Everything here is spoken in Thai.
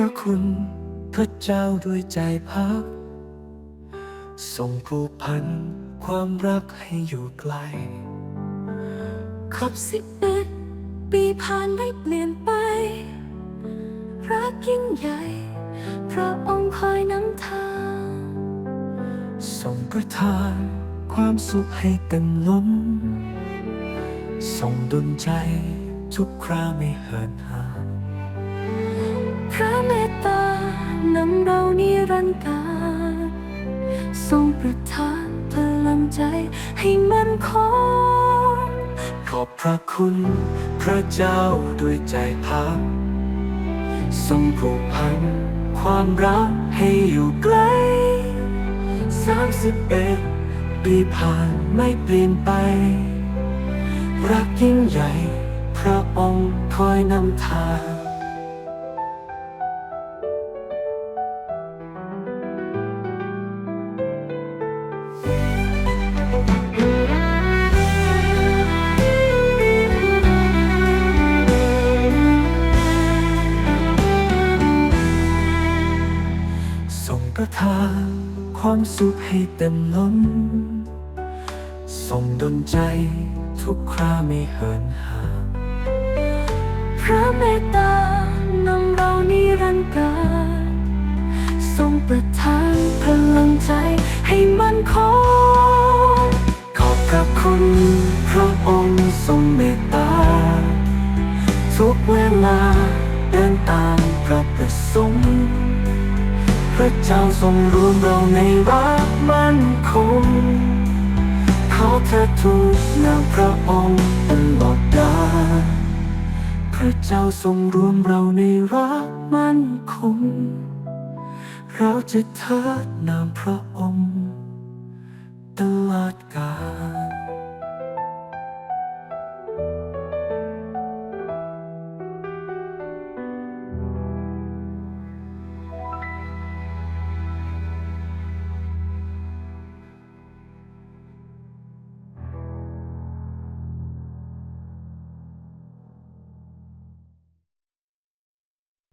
ระคุณพระเจ้าด้วยใจพักส่งผูกพันความรักให้อยู่ไกลครบสิบเอ็ดปีผ่านไม่เปลี่ยนไป รักยิ่งใหญ่ พระองค์คอยนำทางส่งประทานความสุขให้เต็มล้นส่งดลใจทุกคราวไม่เหินห่างพ ระเมตตานำเรานิรันดร์การทรงประทานพลังใจให้มั่นคงขอบพระคุณ พระเจ้าด้วยใจพักทรงผูกพัน ความรักให้อยู่ใกล้สามสิบเอ็ดปีผ่านไม่เปลี่ยนไป รักยิ่งใหญ่ พระองค์คอยนำทาง ระทานความสุขให้เต็มล้น ส่งดลใจทุกคราไม่เหินห่างพระเมตตานำเรานิรันดร์การทรงประทานพลังใจให้มั่นคงขอบพระคุณพระองค์ทรงเมตตา ทุกเวลาเดินตามพระประสงค์ ระเจ้าทรงรวมเราในรักมั่นคงขอเธอทูลนามพระองค์ตลอดกาลพระเจ้าทรงรวมเราในรักมั่นคงเราจะเทิดนามพระ